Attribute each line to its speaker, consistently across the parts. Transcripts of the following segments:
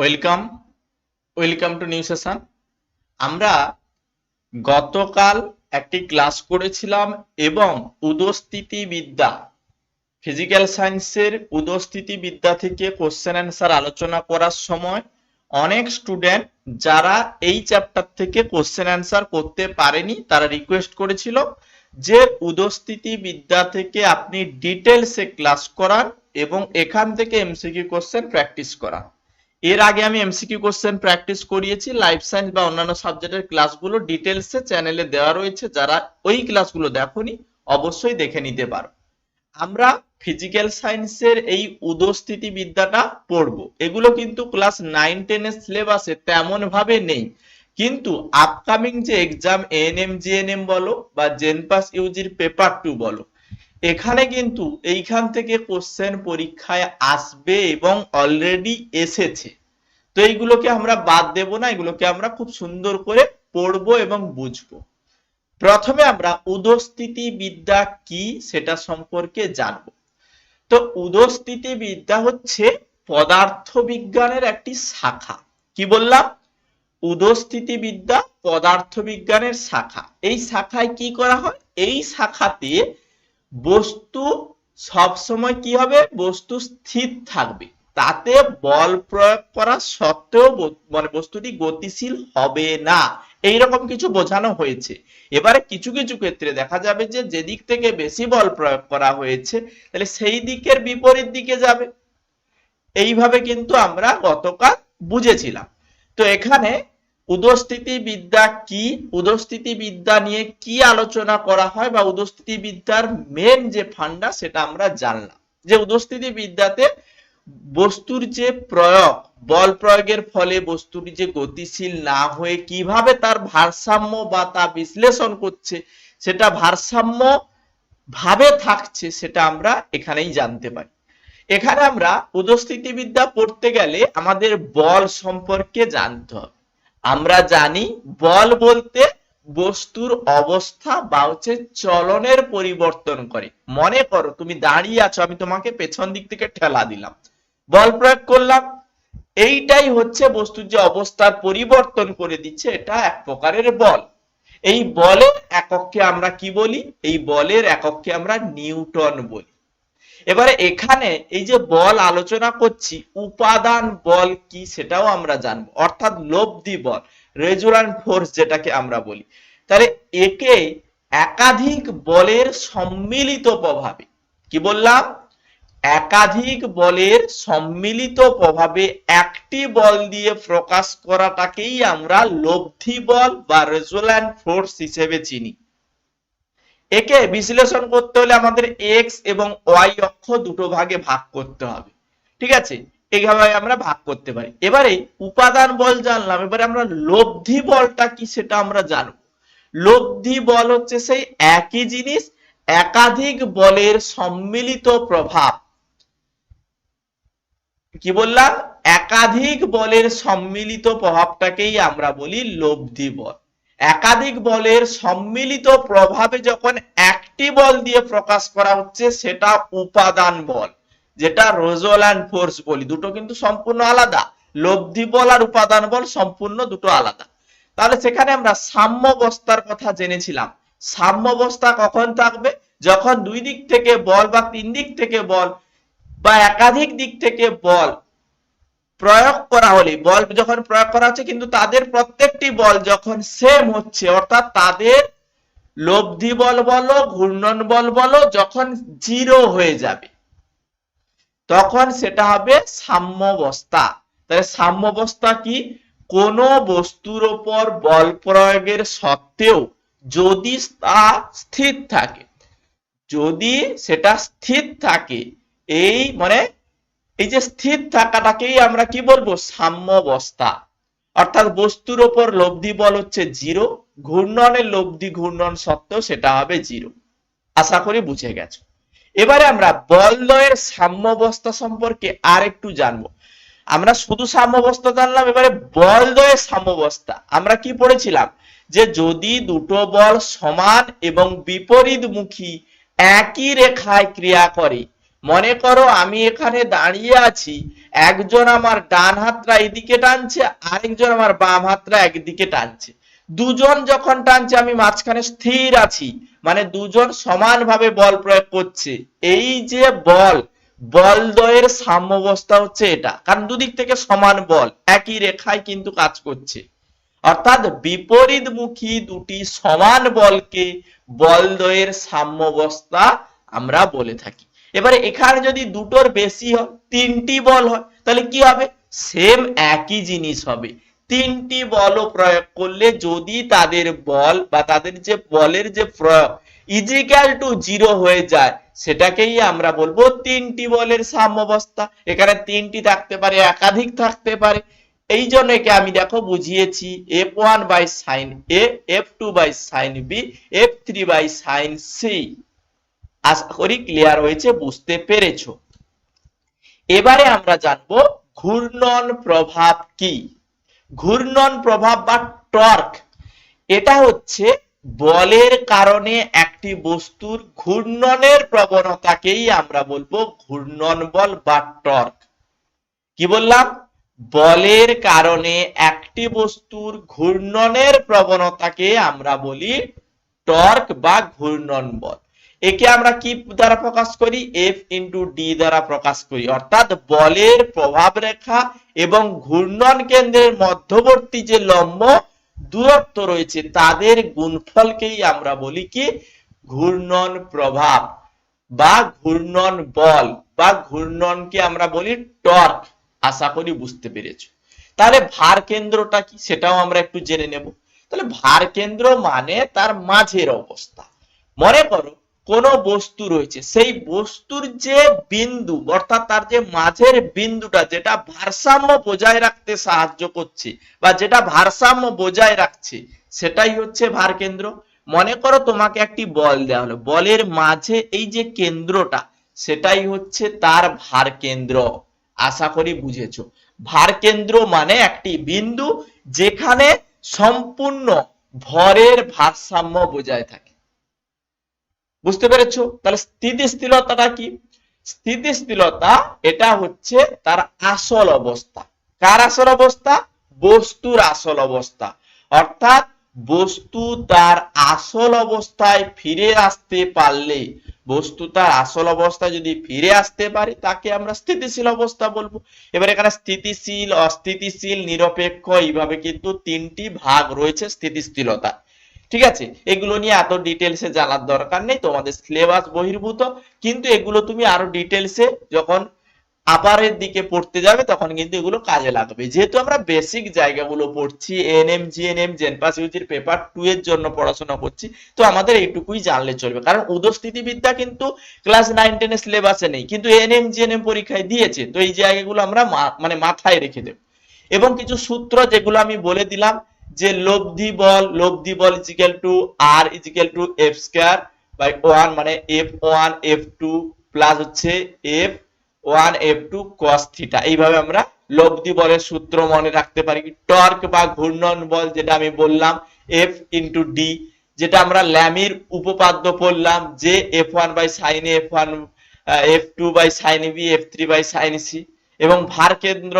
Speaker 1: Welcome welcome to new session আমরা গতকাল একটি ক্লাস করেছিলাম এবং উদস্থিতি বিদ্যা ফিজিক্যাল সায়েন্সের উদস্থিতি বিদ্যা থেকে কোশ্চেন অ্যান্সার আলোচনা করার সময় অনেক স্টুডেন্ট যারা এই চ্যাপ্টার থেকে কোশ্চেন অ্যান্সার করতে পারেনি, তারা রিকোয়েস্ট করেছিল যে উদস্থিতি বিদ্যা থেকে আপনি ডিটেলসে ক্লাস করান এবং এখান থেকে এমসিকিউ কোশ্চেন প্র্যাকটিস করান। এর আগে আমি এমসিকিউ কোশ্চেন প্র্যাকটিস করিয়েছি লাইফ সায়েন্স বা অন্যান্য সাবজেক্টের ক্লাসগুলো ডিটেলসে চ্যানেলে দেওয়া রয়েছে, যারা ওই ক্লাসগুলো দেখোনি, অবশ্যই দেখে নিতে পারো। আমরা ফিজিক্যাল সায়েন্সের এই উদস্থিতি বিদ্যাটা পড়ব। এগুলো কিন্তু ক্লাস নাইন টেনের সিলেবাসে তেমন ভাবে নেই। কিন্তু আপকামিং যে এক্সাম এএনএম জিএনএম বলো বা জেনপাস ইউজির পেপার টু বলো এখানে কিন্তু এইখান থেকে কোশ্চেন পরীক্ষায় আসবে এবং অলরেডি এসেছে। তো এইগুলোকে আমরা বাদ দেব না, এগুলোকে আমরা খুব সুন্দর করে পড়ব এবং বুঝব। প্রথমে আমরা উদস্থিতি বিদ্যা কি সেটা সম্পর্কে জানব। তো উদস্থিতি বিদ্যা হচ্ছে পদার্থ বিজ্ঞানের একটি শাখা। কি বললাম? উদস্থিতি বিদ্যা পদার্থ বিজ্ঞানের শাখা। এই শাখায় কি করা হয়? এই শাখাতে বস্তু সব সময় কি হবে? বস্তু স্থির থাকবে। তাতে বল প্রয়োগ করা সত্ত্বেও মানে বস্তুটি গতিশীল হবে না। এইরকম কিছু বোঝানো হয়েছে। এবারে কিছু কিছু ক্ষেত্রে দেখা যাবে যে, যেদিক থেকে বেশি বল প্রয়োগ করা হয়েছে, তাহলে সেই দিকের বিপরীত দিকে যাবে। এইভাবে কিন্তু আমরা গতকাল বুঝেছিলাম। তো এখানে উদস্থিতি বিদ্যা কি? উদস্থিতি বিদ্যা নিয়ে কি আলোচনা করা হয় বা উদস্থিতি বিদ্যার মেন যে ফান্ডা সেটা আমরা জানলাম। যে উদস্থিতি বিদ্যাতে বস্তুর যে প্রয়োগ, বল প্রয়োগের ফলে বস্তুটি যে গতিশীল না হয়ে কীভাবে তার ভারসাম্য বা তা বিশ্লেষণ করছে, সেটা ভারসাম্য ভাবে থাকছে, সেটা আমরা এখানেই জানতে পারি। এখানে আমরা উদস্থিতি বিদ্যা পড়তে গেলে আমাদের বল সম্পর্কে জানতে হবে। আমরা জানি বল বলতে বস্তুর অবস্থা বা হচ্ছে চলনের পরিবর্তন করে। মনে করো, তুমি দাঁড়িয়ে আছো, আমি তোমাকে পেছন দিক থেকে ঠেলা দিলাম। বল প্রয়োগ করলাম। এইটাই হচ্ছে বস্তুর যে অবস্থার পরিবর্তন করে দিচ্ছে, এটা এক প্রকারের বল। এই বলের একককে আমরা কি বলি? এই বলের একককে আমরা নিউটন বলি। এবারে এখানে এই যে বল আলোচনা করছি, উপাদান বল কি সেটাও আমরা জানব। অর্থাৎ লব্ধি বল রেজুলান্ট ফোর্স যেটাকে আমরা বলি। তাহলে একে একাধিক বলের সম্মিলিত প্রভাবে, কি বললাম? একাধিক বলের সম্মিলিত প্রভাবে একটি বল দিয়ে প্রকাশ করাটাকেই আমরা লব্ধি বল বা রেজুল্যান্ট ফোর্স হিসেবে চিনি। একে বিশ্লেষণ করতে হলে আমাদের এক্স এবং ওয়াই অক্ষ দুটো ভাগে ভাগ করতে হবে। ঠিক আছে? এইভাবে আমরা ভাগ করতে পারি। এবারে উপাদান বল জানলাম। এবারে আমরা লব্ধি বলটা কি সেটা আমরা জানব। লব্ধি বল হচ্ছে সেই একই জিনিস, একাধিক বলের সম্মিলিত প্রভাব। কি বললাম? একাধিক বলের সম্মিলিত প্রভাবটাকেই আমরা বলি লব্ধি বল। একাধিক বলের সম্মিলিত প্রভাবে যখন একটি বল দিয়ে প্রকাশ করা হচ্ছে, সেটা উপাদান বল, যেটা রোজোল্যান্ড ফোর্স বলি। দুটো কিন্তু সম্পূর্ণ আলাদা। লব্ধি বল আর উপাদান বল সম্পূর্ণ দুটো আলাদা। তাহলে সেখানে আমরা সাম্যাবস্থার কথা জেনেছিলাম। সাম্যাবস্থা কখন থাকবে? যখন দুই দিক থেকে বল বা তিন দিক থেকে বল বা একাধিক দিক থেকে বল প্রয়োগ করা হলে, বল যখন প্রয়োগ করা হচ্ছে, কিন্তু তাদের প্রত্যেকটি বল যখন সেম হচ্ছে, অর্থাৎ তাদের লব্ধি বল বলো, ঘূর্ণন বল বলো, যখন জিরো হয়ে যাবে, তখন সেটা হবে সাম্যাবস্থা। তাহলে সাম্যাবস্থা কি? কোন বস্তুর ওপর বল প্রয়োগের সত্ত্বেও যদি তা স্থির থাকে, যদি সেটা স্থির থাকে, এই মানে এই যে স্থির থাকাটাকেই আমরা কি বলব? সাম্যাবস্থা। অর্থাৎ বস্তুর ওপর লব্ধি বল হচ্ছে জিরো, ঘূর্ণনের লব্ধি ঘূর্ণন সত্ত্বেও সেটা হবে জিরো। আশা করি বুঝে গেছো। এবারে আমরা বলদয়ের সাম্যাবস্থা সম্পর্কে আর একটু জানব। আমরা শুধু সাম্যাবস্থা জানলাম, এবারে বল বলদয়ের সাম্যাবস্থা। আমরা কি পড়েছিলাম? যে যদি দুটো বল সমান এবং বিপরীতমুখী একই রেখায় ক্রিয়া করে মনে করো আমি এখানে দাঁড়িয়ে আছি, একজন আমার ডান হাতটা এদিকে টানছে, আরেকজন আমার বাম হাতটা একদিকে টানছে। দুজন যখন টানছে, আমি মাঝখানে স্থির আছি মানে দুজন সমানভাবে বল প্রয়োগ করছে। এই যে বল বল দ্বয়ের সাম্যাবস্থা হচ্ছে এটা। কারণ দুদিক থেকে সমান বল, একই রেখায় কিন্তু কাজ করছে। অর্থাৎ বিপরীতমুখী দুটি সমান বলকে বল দ্বয়ের সাম্যাবস্থা আমরা বলে থাকি। এবারে এখানে যদি দুটোর বেশি হয়, তিনটি বল হয়, তাহলে কি হবে? সেম একই জিনিস হবে। তিনটি বলও প্রয়োগ করলে যদি তাদের বল বা তাদের যে বলের যে প্রয়োগ ইজিক্যাল টু জিরো হয়ে যায়, সেটাকেই আমরা বলব তিনটি বলের সাম্যাবস্থা। এখানে তিনটি থাকতে পারে, একাধিক থাকতে পারে। এই জন্য একে আমি দেখো বুঝিয়েছি F one by sine A F two by sine B F three by sine C আশা করি ক্লিয়ার হয়েছে, বুঝতে পেরেছ। এবারে আমরা জানব ঘূর্ণন প্রভাব কি? ঘূর্ণন প্রভাব বা টর্ক, এটা হচ্ছে বলের কারণে একটি বস্তুর ঘূর্ণনের প্রবণতাকেই আমরা বলব ঘূর্ণন বল বা টর্ক। কি বললাম? বলের কারণে একটি বস্তুর ঘূর্ণনের প্রবণতাকে আমরা বলি টর্ক বা ঘূর্ণন বল। একে আমরা কি দ্বারা প্রকাশ করি? এফ ইন্টু ডি দ্বারা প্রকাশ করি। অর্থাৎ বলের প্রভাব রেখা এবং ঘূর্ণন কেন্দ্রের মধ্যবর্তী যে লম্ব দূরত্ব রয়েছে, তাদের গুণফলকেই আমরা বলি কি? ঘূর্ণন প্রভাব বা ঘূর্ণন বল বা ঘূর্ণনকে আমরা বলি টর্ক। আশা করি বুঝতে পেরেছ। তাহলে ভার কেন্দ্রটা কি? সেটাও আমরা একটু জেনে নেব। তাহলে ভার কেন্দ্র মানে তার মাঝের অবস্থা। মনে করো কোন বস্তু রয়েছে। সেই বস্তুর যে বিন্দু, অর্থাৎ তার যে মাঝের বিন্দুটা, যেটা ভারসাম্য বজায় রাখতে সাহায্য করছে বা যেটা ভারসাম্য বজায় রাখছে, সেটাই হচ্ছে ভার কেন্দ্র। মনে করো তোমাকে একটি বল দেওয়া হলো। বলের মাঝে এই যে কেন্দ্রটা, সেটাই হচ্ছে তার ভার কেন্দ্র। আশা করি বুঝেছ। ভার কেন্দ্র মানে একটি বিন্দু যেখানে সম্পূর্ণ ভরের ভারসাম্য বজায় থাকে। বুঝতে পেরেছ? তাহলে স্থিতিশীলতাটা কি? স্থিতিশীলতা, এটা হচ্ছে তার আসল অবস্থা। কার আসল অবস্থা? বস্তুর আসল অবস্থা। অর্থাৎ বস্তু তার আসল অবস্থায় ফিরে আসতে পারলে, বস্তু তার আসল অবস্থায় যদি ফিরে আসতে পারে, তাকে আমরা স্থিতিশীল অবস্থা বলব। এবার এখানে স্থিতিশীল, অস্থিতিশীল, নিরপেক্ষ, এইভাবে কিন্তু তিনটি ভাগ রয়েছে স্থিতিশীলতা। ঠিক আছে? এগুলো নিয়ে এত ডিটেলসে জানার দরকার নেই, তোমাদের সিলেবাস বহির্ভূত, কিন্তু এগুলো তুমি আরও ডিটেলসে যখন আপারের দিকে পড়তে যাবে, তখন কিন্তু এগুলো কাজে লাগবে। যেহেতু আমরা বেসিক জায়গাগুলো পড়ছি এনএম জিএনএম জেনপাস ইউজির পেপার টু এর জন্য পড়াশোনা করছি, তো আমাদের এইটুকুই জানলে চলবে। কারণ উদস্থিতিবিদ্যা কিন্তু ক্লাস নাইন টেনের সিলেবাসে নেই, কিন্তু এনএম জিএনএম পরীক্ষায় দিয়েছে, তো এই জায়গাগুলো আমরা মানে মাথায় রেখে দেব। এবং কিছু সূত্র যেগুলো আমি বলে দিলাম যে লব্ধি বল লব্ধি বল equal to R equal to F square by one মানে F one F two plus হচ্ছে F one F two cos theta এইভাবে আমরা লব্ধি বলের সূত্র মনে রাখতে পারি টর্ক বা ঘূর্ণন বল যেটা আমি বললাম এফ ইন্টু ডি যেটা আমরা ল্যামির উপপাদ্য পড়লাম যে F one by sine F one F two by sine B F three by sine C এবং ভার কেন্দ্র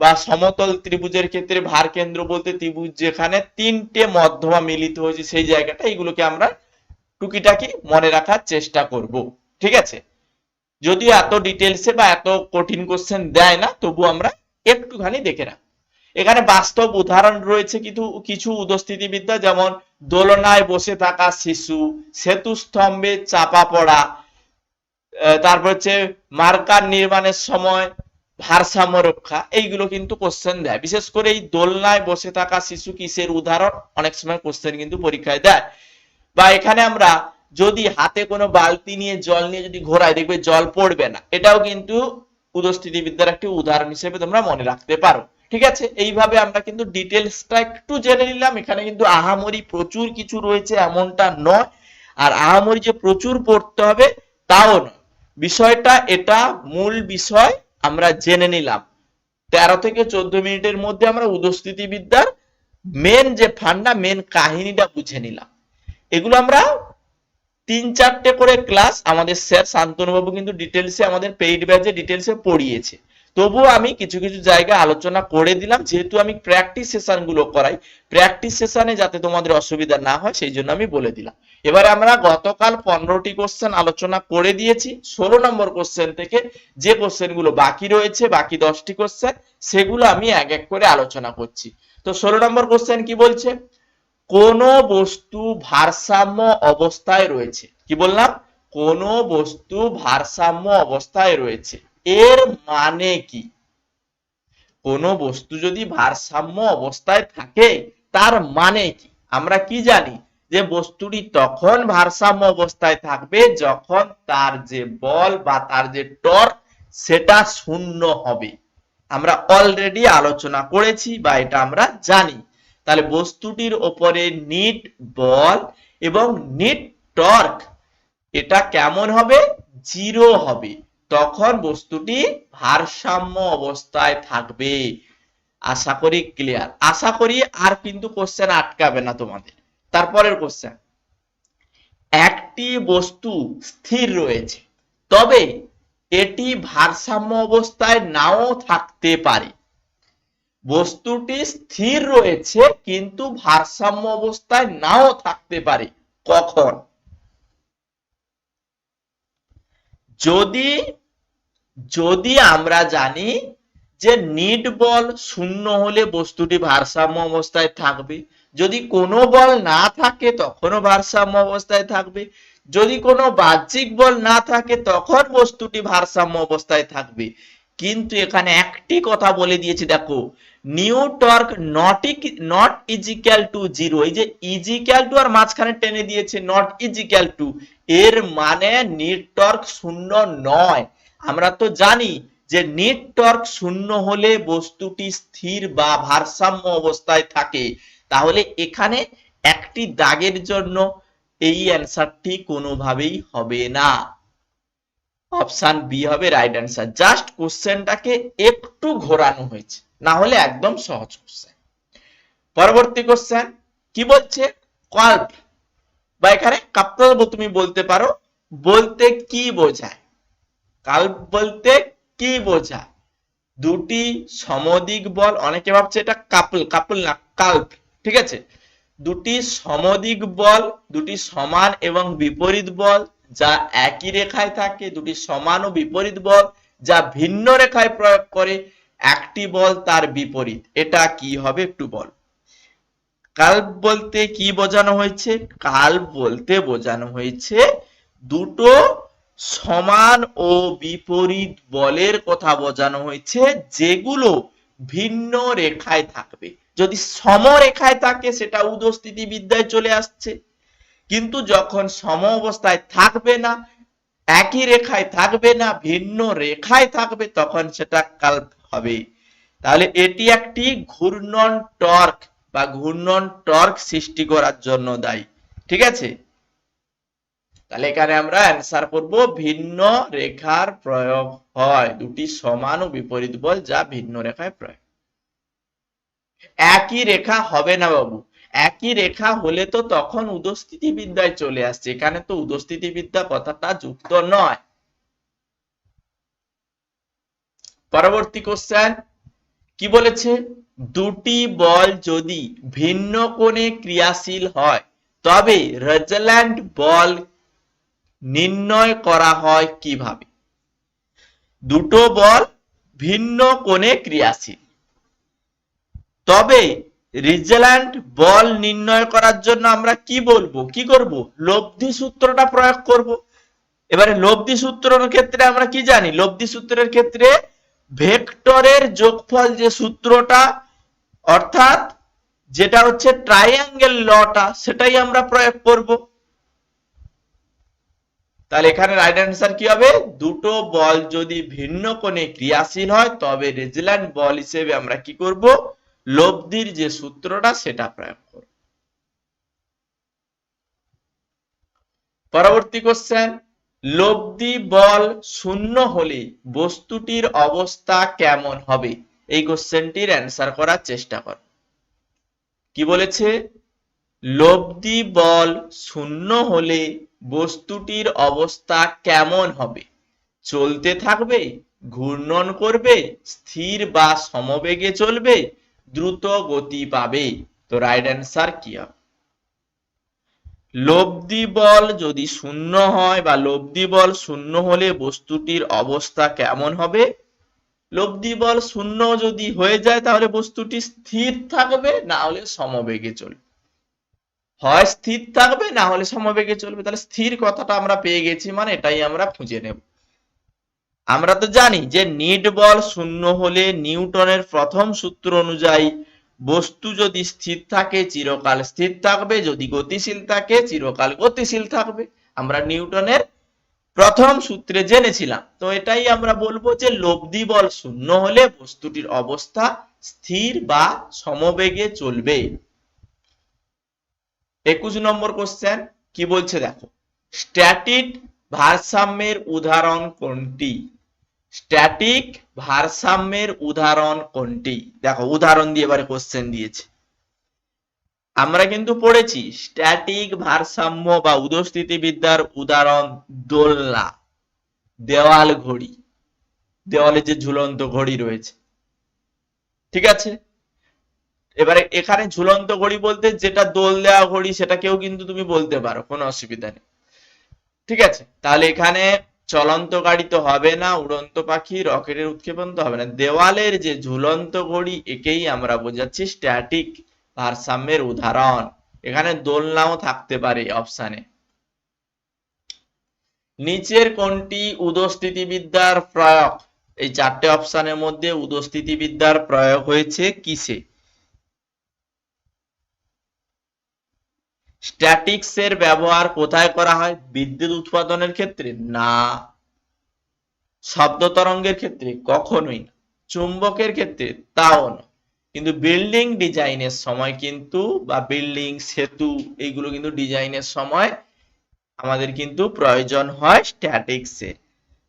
Speaker 1: বা সমতল ত্রিভুজের ক্ষেত্রে ভার কেন্দ্র বলতে ত্রিভুজ যেখানে তিনটে মধ্যমা মিলিত হয়েছে, সেই জায়গাটা এইগুলোকে আমরা টুকিটাকি মনে রাখার চেষ্টা করব। ঠিক আছে? যদিও এত ডিটেলসে বা এত কঠিন কোশ্চেন দেয় না, তবু আমরা একটুখানি দেখে রাখ এখানে বাস্তব উদাহরণ রয়েছে কিন্তু কিছু উদস্থিতিবিদ্যা, যেমন দোলনায় বসে থাকা শিশু সেতু স্তম্ভে চাপা পড়া তারপর হচ্ছে মার্কার নির্মাণের সময় ভারসাম্য রক্ষা, এইগুলো কিন্তু কোশ্চেন দেয়। বিশেষ করে এই দোলনায় বসে থাকা শিশু কিসের উদাহরণ? অনেক সময় কোশ্চেন কিন্তু পরীক্ষায় দেয়। বা এখানে আমরা যদি হাতে কোনো বালতি নিয়ে জল নিয়ে যদি ঘোরায় দেখবে জল পড়বে না। এটাও কিন্তু উদস্থিতিবিদ্যার একটি উদাহরণ হিসেবে তোমরা মনে রাখতে পারো। ঠিক আছে? এইভাবে আমরা কিন্তু ডিটেলসটা একটু জেনে নিলাম। এখানে কিন্তু আহামরি প্রচুর কিছু রয়েছে, এমনটা নয়। আর আহামরি যে প্রচুর পড়তে হবে, তাও নয়। বিষয়টা, এটা মূল বিষয়। আমরা জেনে নিলাম। তেরো থেকে চোদ্দ মিনিটের মধ্যে আমরা উদস্থিতি বিদ্যার মেন যে ফান্ডা মেন কাহিনীটা বুঝে নিলাম। এগুলো আমরা তিন চারটে করে ক্লাস আমাদের স্যার শান্তনুবাবু কিন্তু ডিটেলসে আমাদের পেইড ব্যাচে ডিটেলসে পড়িয়েছে। তবুও আমি কিছু কিছু জায়গায় আলোচনা করে দিলাম, যেহেতু আমি প্র্যাকটিস সেশনগুলো করাই প্র্যাকটিস সেশনে যাতে তোমাদের অসুবিধা না হয়, সেই জন্য আমি বলে দিলাম। এবারে আমরা গতকাল পনেরোটি কোশ্চেন আলোচনা করে দিয়েছি, ষোলো নম্বর কোশ্চেন থেকে যে কোশ্চেনগুলো বাকি রয়েছে, বাকি দশটি কোশ্চেন সেগুলো আমি এক এক করে আলোচনা করছি। তো ষোলো নম্বর কোশ্চেন কি বলছে? কোন বস্তু ভারসাম্য অবস্থায় রয়েছে। কি বললাম? কোন বস্তু ভারসাম্য অবস্থায় রয়েছে। এর মানে কি? কোন বস্তু যদি ভারসাম্য অবস্থায় থাকে, তার মানে কি? আমরা কি জানি? যে বস্তুটি তখন ভারসাম্য অবস্থায় থাকবে যখন তার যে বল বা তার যে টর্ক, সেটা শূন্য হবে। আমরা অলরেডি আলোচনা করেছি বা এটা আমরা জানি। তাহলে বস্তুটির ওপরে নিট বল এবং নিট টর্ক, এটা কেমন হবে? জিরো হবে। তখন বস্তুটি ভারসাম্য অবস্থায় থাকবে। আশা করি ক্লিয়ার আশা করি আর কিন্তু কোশ্চেন আটকাবে না তোমাদের। তারপরের কোশ্চেন একটি বস্তু স্থির রয়েছে, তবে এটি ভারসাম্য অবস্থায় নাও থাকতে পারে। বস্তুটি স্থির রয়েছে, কিন্তু ভারসাম্য অবস্থায় নাও থাকতে পারে। কখন? যদি যদি আমরা জানি যে নিট বল শূন্য হলে বস্তুটি ভারসাম্য অবস্থায় থাকবে। যদি কোনো বল না থাকে, তখনও ভারসাম্য অবস্থায় থাকবে। যদি কোনো বাহ্যিক বল না থাকে, তখন বস্তুটি ভারসাম্য অবস্থায় থাকবে। কিন্তু এখানে একটি কথা বলে দিয়েছি, দেখো। New torque not not equal to zero এই যে ইজিক্যাল টু আর মাঝখানে টেনে দিয়েছে নট ইজিক্যাল টু এর মানে নিট টর্ক শূন্য নয়। আমরা তো জানি যে নিট টর্ক শূন্য হলে বস্তুটি স্থির বা ভারসাম্য অবস্থায় থাকে। তাহলে এখানে একটি দাগের জন্য এই অ্যান্সারটি কোনোভাবেই হবে না। অপশন বি হবে রাইট অ্যান্সার জাস্ট কোশ্চেনটাকে একটু ঘোরানো হয়েছে, না হলে একদম সহজ কোশ্চেন পরবর্তী কোশ্চেন কি বলছে? কল্প বা এখানে কাপ্তাব তুমি বলতে পারো, বলতে কি বোঝায়? কাল্প বলতে কি বোঝায়? দুটি সমদিক বল, অনেকে ভাবছে এটা কাপল কাপল না কাল্প ঠিক আছে? দুটি সমদিক বল, দুটি সমান এবং বিপরীত বল যা একই রেখায় থাকে, দুটি সমান ও বিপরীত বল, যা ভিন্ন রেখায় প্রয়োগ করে একটি বল তার বিপরীত। এটা কি হবে একটু বল। কাল্প বলতে কি বোঝানো হয়েছে? কাল্প বলতে বোঝানো হয়েছে দুটো সমান ও বিপরীত বলের কথা বোঝানো হয়েছে, যেগুলো ভিন্ন রেখায় থাকবে। যদি সমরেখায় থাকে, সেটা উদস্থিতি বিদ্যায় চলে আসছে। কিন্তু যখন সম অবস্থায় থাকবে না, একই রেখায় থাকবে না, ভিন্ন রেখায় থাকবে, তখন সেটা কাল্প হবে। তাহলে এটি একটি ঘূর্ণন টর্ক বা ঘূর্ণন টর্ক সৃষ্টি করার জন্য দায়ী। ঠিক আছে? তাহলে এখানে আমরা অ্যান্সার করব, ভিন্ন রেখার প্রয়োগ হয়। দুটি সমান ও বিপরীত বল যা ভিন্ন রেখায় প্রয়োগ। একই রেখা হবে না বাবু। একই রেখা হলে তো তখন উদস্থিতি বিদ্যায় চলে আসছে। এখানে তো উদস্থিতি বিদ্যা কথাটা যুক্ত নয়। পরবর্তী কোশ্চেন কি বলেছে? দুটি বল যদি ভিন্ন কোণে ক্রিয়াশীল হয়, তবে রেজাল্যান্ট বল নির্ণয় করা হয় কীভাবে? দুটো বল ভিন্ন কোণে ক্রিয়াশীল। তবে রিজেল্যান্ট বল নির্ণয় করার জন্য আমরা কি বলব? কি করব? লব্ধি সূত্রটা প্রয়োগ করব। এবারে লব্ধি সূত্রের ক্ষেত্রে আমরা কি জানি? লব্ধি সূত্রের ক্ষেত্রে ভেক্টরের যোগফল যে সূত্রটা, অর্থাৎ যেটা হচ্ছে ট্রায়াঙ্গেল লটা সেটাই আমরা প্রয়োগ করব। তাহলে এখানে রাইট অ্যান্সার কি হবে? দুটো বল যদি ভিন্ন কোণে ক্রিয়াশীল হয়, তবে রেজিল্যান্ট বল হিসেবে আমরা কি করব? লব্ধির যে সূত্রটা, সেটা প্রয়োগ করব পরবর্তী কোশ্চেন লব্ধি বল শূন্য হলে বস্তুটির অবস্থা কেমন হবে? এই কোশ্চেনটির অ্যান্সার করার চেষ্টা কর। কি বলেছে? লব্ধি বল শূন্য হলে বস্তুটির অবস্থা কেমন হবে? চলতে থাকবে, ঘূর্ণন করবে, স্থির বা সমবেগে চলবে দ্রুত গতি পাবে। তো রাইট অ্যান্সার কি হবে? লব্ধি বল যদি শূন্য হয় বা লব্ধি বল শূন্য হলে বস্তুটির অবস্থা কেমন হবে? লব্ধি বল শূন্য যদি হয়ে যায় তাহলে বস্তুটি স্থির থাকবে, না হলে সমবেগে চলবে। হয় স্থির থাকবে, না হলে সমবেগে চলবে। তাহলে স্থির কথাটা আমরা পেয়ে গেছি মানে এটাই আমরা খুঁজে নেব। আমরা তো জানি যে নিট বল শূন্য হলে নিউটনের প্রথম সূত্র অনুযায়ী বস্তু যদি স্থির থাকে, চিরকাল স্থির থাকবে। যদি গতিশীল থাকে, চিরকাল গতিশীল থাকবে। আমরা নিউটনের প্রথম সূত্রে জেনেছিলাম। তো এটাই আমরা বলব যে লব্ধি বল শূন্য হলে বস্তুটির অবস্থা স্থির বা সমবেগে চলবে। একুশ নম্বর কোশ্চেন কি বলছে দেখো? স্ট্যাটিক ভারসাম্যের উদাহরণ কোনটি? স্ট্যাটিক ভারসাম্যের উদাহরণ কোনটি? দেখো, উদাহরণ দিয়ে এবারে কোশ্চেন দিয়েছে। আমরা কিন্তু পড়েছি, স্ট্যাটিক ভারসাম্য বা উদস্থিতিবিদ্যার উদাহরণ দোলনা, দেওয়াল ঘড়ি, দেওয়ালে যে ঝুলন্ত ঘড়ি রয়েছে। ঠিক আছে? এবারে এখানে ঝুলন্ত ঘড়ি বলতে যেটা দোল দেওয়া ঘড়ি সেটা কেউ কিন্তু তুমি বলতে পারো, কোনো অসুবিধা নেই। ঠিক আছে? তাহলে এখানে চলন্ত গাড়ি তো হবে না, উড়ন্ত পাখি, রকেটের উৎক্ষেপণ তো হবে না। দেওয়ালের যে ঝুলন্ত ঘড়ি, একেই আমরা বোঝাচ্ছি স্ট্যাটিক ভারসাম্যের উদাহরণ। এখানে দোলনাও থাকতে পারে অপশানে নিচের কোনটি উদস্থিতিবিদ্যার প্রয়োগ? এই চারটে অপশানের মধ্যে উদস্থিতিবিদ্যার প্রয়োগ হয়েছে কিসে? স্ট্যাটিক্স এর ব্যবহার কোথায় করা হয়? বিদ্যুৎ উৎপাদনের ক্ষেত্রে? না। শব্দ তরঙ্গের ক্ষেত্রে? কখনোই না। চুম্বকের ক্ষেত্রে? তাও না। কিন্তু বিল্ডিং ডিজাইনের সময় কিন্তু বা বিল্ডিং, সেতু এইগুলো কিন্তু ডিজাইনের সময় আমাদের কিন্তু প্রয়োজন হয় স্ট্যাটিক্স।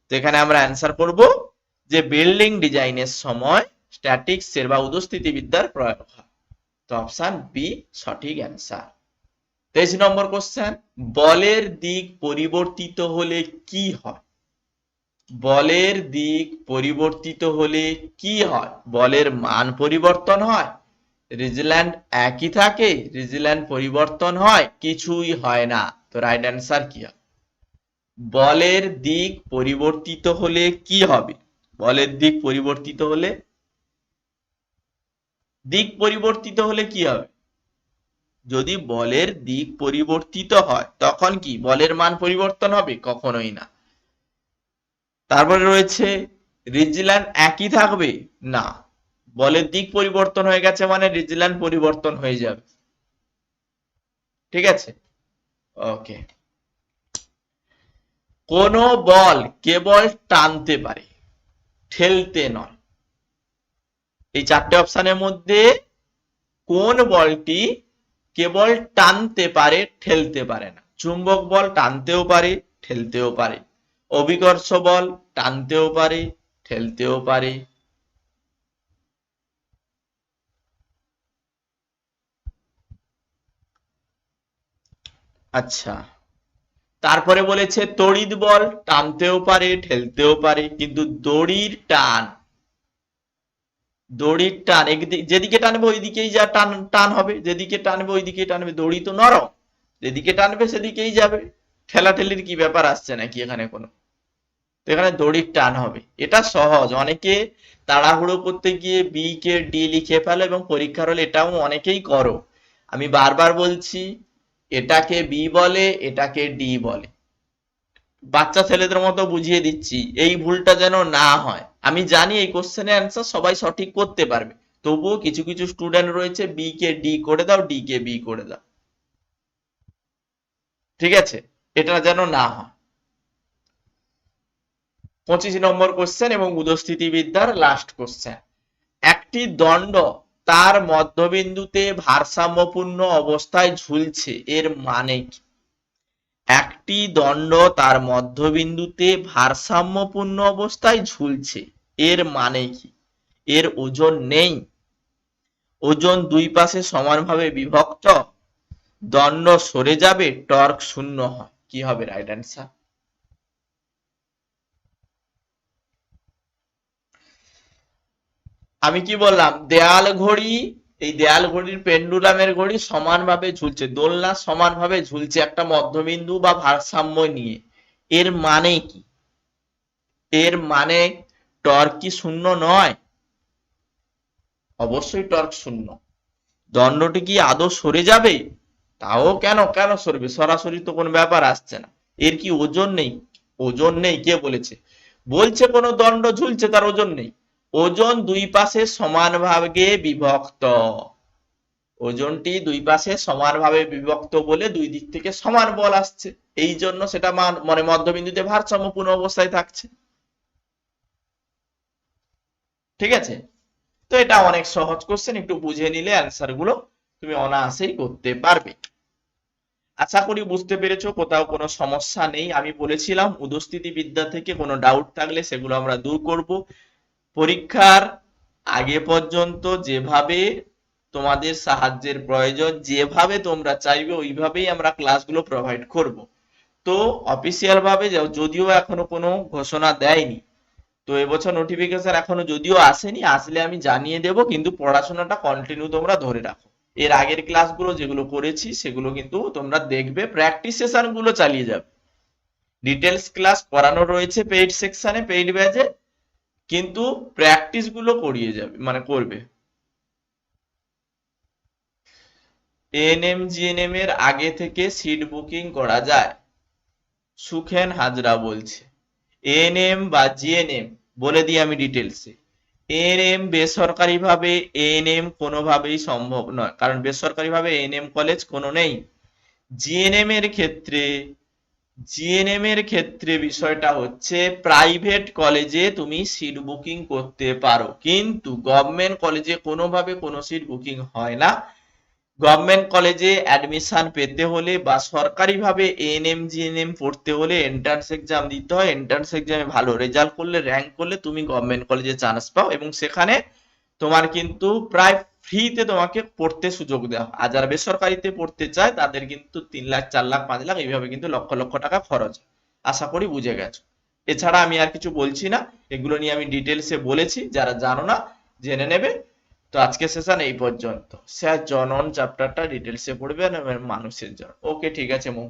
Speaker 1: তো এখানে আমরা অ্যান্সার করব যে বিল্ডিং ডিজাইনের সময় স্ট্যাটিক্স এর বা উদস্থিতিবিদ্যার প্রয়োগ হয়। তো অপশন বি, সঠিক অ্যান্সার। তেইশ নম্বর কোশ্চেন বলের দিক পরিবর্তিত হলে কি হয়? বলের দিক পরিবর্তিত হলে কি হয়? বলের মান পরিবর্তন হয় রিজল্যান্ড একই থাকে রিজল্যান্ড পরিবর্তন হয়, কিছুই হয় না। তো রাইট অ্যান্সার কি হয় বলের দিক পরিবর্তিত হলে কি হবে? বলের দিক পরিবর্তিত হলে, দিক পরিবর্তিত হলে কি হবে? যদি বলের দিক পরিবর্তিত হয়, তখন কি? বলের মান পরিবর্তন হবে? কখনোই না। তারপরে রয়েছে রিজিল্যান্ড একই থাকবে? না। বলের দিক পরিবর্তন হয়ে গেছে মানে রিজিল্যান্ড পরিবর্তন হয়ে যাবে। ঠিক আছে? ওকে। কোন বল কেবল টানতে পারে, ঠেলতে নয়। এই চারটে অপশনের মধ্যে কোন বলটি কেবল টানতে পারে, ঠেলতে পারে না। চুম্বক বল টানতেও পারে, ঠেলতেও পারে। অভিকর্ষ বল টানতেও পারে, ঠেলতেও পারে। আচ্ছা। তারপরে বলেছে, তড়িৎ বল টানতেও পারে, ঠেলতেও পারে, কিন্তু দড়ির টান দড়ির টান যেদিকে টানবে ওইদিকেই যা টান টান হবে। যেদিকে টানবে ওইদিকেই টানবে। দড়ি তো নরম। যেদিকে টানবে সেদিকেই যাবে। ঠেলাঠেলির কি ব্যাপার আসছে নাকি এখানে কোনো? এখানে দড়ির টান হবে। এটা সহজ। অনেকে তাড়াহুড়ো করতে গিয়ে বি কে ডি লিখে ফেলো এবং পরীক্ষার হলে এটাও অনেকেই করো। আমি বারবার বলছি, এটাকে বি বলে, এটাকে ডি বলে। বাচ্চা ছেলেদের মতো বুঝিয়ে দিচ্ছি, এই ভুলটা যেন না হয়। আমি জানি এই কোশ্চেনের অ্যান্সার সবাই সঠিক করতে পারবে। তবুও কিছু কিছু স্টুডেন্ট রয়েছে বি কে ডি করে দাও ডি কে বি করে দাও। ঠিক আছে? এটা যেন না হয়। পঁচিশ নম্বর কোশ্চেন এবং উদস্থিতিবিদ্যার লাস্ট কোশ্চেন একটি দণ্ড তার মধ্যবিন্দুতে ভারসাম্যপূর্ণ অবস্থায় ঝুলছে, এর মানে কি? একটি দণ্ড তার মধ্যবিন্দুতে ভারসাম্যপূর্ণ অবস্থায় ঝুলছে এর মানে কি? এর ওজন নেই। ওজন দুই পাশে সমানভাবে বিভক্ত। দণ্ড সরে যাবে, টর্ক শূন্য হয়। কি হবে রাইট অ্যান্সার আমি কি বললাম? দেয়াল ঘড়ি, এই দেয়াল ঘড়ির পেন্ডুলামের ঘড়ি সমানভাবে ঝুলছে। দোলনা সমানভাবে ঝুলছে একটা মধ্যবিন্দু বা ভারসাম্য নিয়ে। এর মানে কি? এর মানে টর্ক কি শূন্য নয়? অবশ্যই টর্ক শূন্য। দণ্ডটি কি আদৌ সরে যাবে? তাও কেন? কেন সরবে? সরাসরি তো কোনো ব্যাপার আসছে না। এর কি ওজন নেই? ওজন নেই কে বলেছে? বলছে কোনো দণ্ড ঝুলছে তার ওজন নেই। ওজন দুই পাশে সমানভাবে বিভক্ত। ওজনটি দুই পাশে সমানভাবে বিভক্ত বলে দুই দিক থেকে সমান বল আসছে। এই জন্য সেটা মানে মধ্যবিন্দুতে ভারসাম্যপূর্ণ অবস্থায় থাকছে। ঠিক আছে? তো এটা অনেক সহজ কোশ্চেন একটু বুঝে নিলে অ্যান্সারগুলো তুমি অনায়াসেই করতে পারবে। আশা করি বুঝতে পেরেছ, কোথাও কোনো সমস্যা নেই। আমি বলেছিলাম উদস্থিতি বিদ্যা থেকে কোনো ডাউট থাকলে সেগুলো আমরা দূর করব। পরীক্ষার আগে পর্যন্ত যেভাবে তোমাদের সাহায্যের প্রয়োজন, যেভাবে তোমরা চাইবে, ওইভাবেই আমরা ক্লাসগুলো প্রোভাইড করব। তো অফিসিয়াল ভাবে যদিও এখনও কোনো ঘোষণা দেয়নি তো এবছর নোটিফিকেশন এখনও যদিও আসেনি, আসলে আমি জানিয়ে দেব, কিন্তু পড়াশোনাটা কন্টিনিউ তোমরা ধরে রাখো। এর আগের ক্লাসগুলো যেগুলো করেছি, সেগুলো কিন্তু তোমরা দেখবে প্র্যাকটিস সেশনগুলো চালিয়ে যাবে। ডিটেলস ক্লাস করানো রয়েছে পেইড সেকশনে পেইড ব্যাচে কিন্তু প্র্যাকটিসগুলো করিয়ে যাবে মানে করবে। এএনএম জিএনএম এর আগে থেকে সিট বুকিং করা যায়। সুখেন হাজরা বলছে। এএনএম বা জিএনএম বলে দিই আমি ডিটেলসে এএনএম বেসরকারিভাবে এএনএম কোনোভাবেই সম্ভব নয়, কারণ বেসরকারিভাবে এএনএম কলেজ কোনো নেই। জিএনএম এর ক্ষেত্রে জিএনএম এর ক্ষেত্রে বিষয়টা হচ্ছে প্রাইভেট কলেজে তুমি সিট বুকিং করতে পারো, কিন্তু গভর্নমেন্ট কলেজে কোনোভাবে কোনো সিট বুকিং হয় না। গভর্নমেন্ট কলেজে অ্যাডমিশন পেতে হলে বা সরকারিভাবে এএনএম জিএনএম পড়তে হলে এন্ট্রান্স এক্সাম দিতে হয়। এন্ট্রান্স এক্সামে ভালো রেজাল্ট করলে র্যাঙ্ক করলে তুমি গভর্নমেন্ট কলেজে চান্স পাও এবং সেখানে তোমার কিন্তু প্রায় ফ্রিতে তোমাকে পড়তে সুযোগ দেওয়া। আর যারা বেসরকারিতে পড়তে চায়, তাদের কিন্তু তিন লাখ, চার লাখ, পাঁচ লাখ এইভাবে কিন্তু লক্ষ লক্ষ টাকা খরচ আশা করি বুঝে গেছো। এছাড়া আমি আর কিছু বলছি না। এগুলো নিয়ে আমি ডিটেলসে বলেছি। যারা জানো না, জেনে নেবে। তো আজকে সেশন এই পর্যন্ত। স্যার জনন চ্যাপ্টারটা ডিটেলসে পড়বেন এবং মানুষের জন্য ওকে ঠিক আছে মৌ